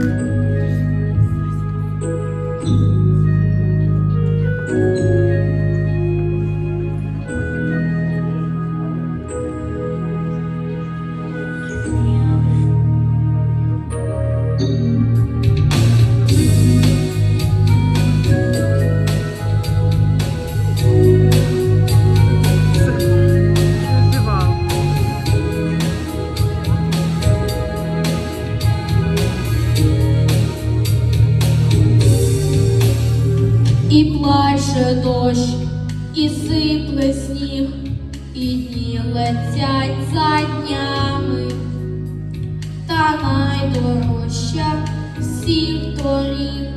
Thank mm -hmm. you. плаче дощ, і сипле сніг, і дні летять за днями, та найдорожча всіх доріг.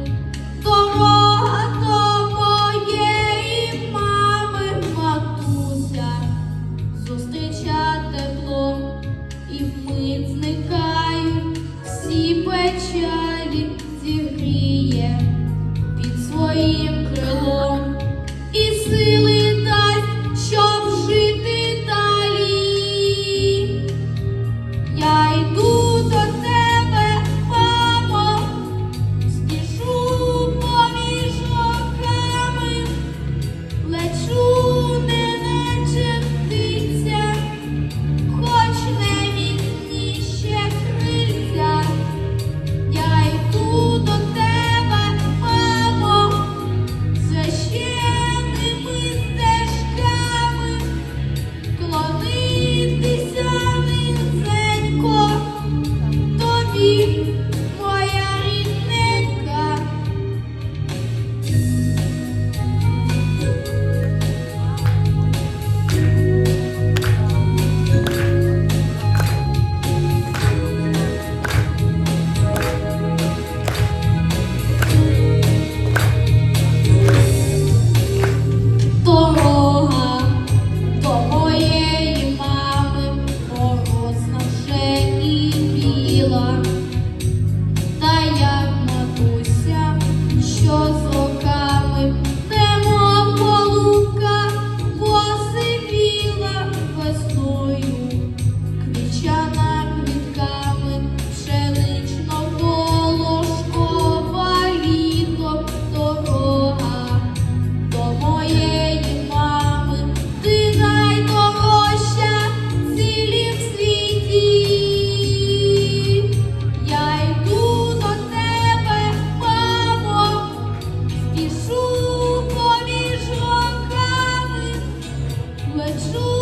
Дорога до моєї мами матуся, зустріча тепло і вмить зникають всі печалі зігріє під своїм. مجنون